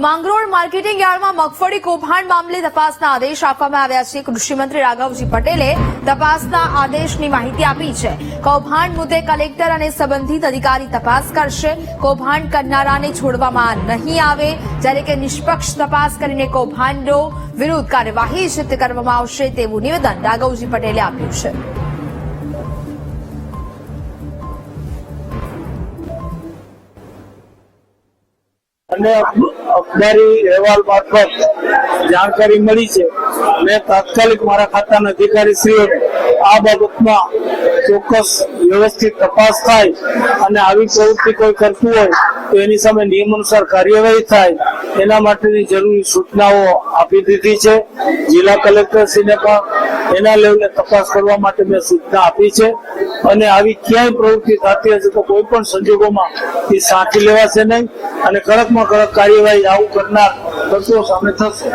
તો માંગરોળ માર્કેટિંગ યાર્ડમાં મગફળી કૌભાંડ મામલે તપાસના આદેશ આપવામાં આવ્યા છે. કૃષિમંત્રી રાઘવજી પટેલે તપાસના આદેશની માહિતી આપી છે. કૌભાંડ મુદ્દે કલેક્ટર અને સંબંધિત અધિકારી તપાસ કરશે. કૌભાંડ કરનારાને છોડવામાં નહીં આવે. જ્યારે કે નિષ્પક્ષ તપાસ કરીને કૌભાંડો વિરુદ્ધ કાર્યવાહી સિદ્ધ કરવામાં આવશે તેવું નિવેદન રાઘવજી પટેલે આપ્યું છે. અને અખબારી અહેવાલ મારફત જાણકારી મળી છે. મેં તાત્કાલિક મારા ખાતાના અધિકારીશ્રીઓને આ બાબતમાં ચોક્કસ વ્યવસ્થિત તપાસ થાય અને આવી પ્રવૃત્તિ કોઈ કરતું હોય તો એની સામે નિયમ અનુસાર કાર્યવાહી થાય એના માટેની જરૂરી સૂચનાઓ આપી દીધી છે. જિલ્લા કલેક્ટરશ્રીને પણ એના લેવલે તપાસ કરવા માટે મેં સૂચના આપી છે અને આવી ક્યાંય પ્રવૃત્તિ થતી હશે તો કોઈ પણ સંજોગોમાં એ સાંકી લેવાશે નહીં અને કડકમાં કડક કાર્યવાહી આવું કરનાર તત્વો સામે થશે.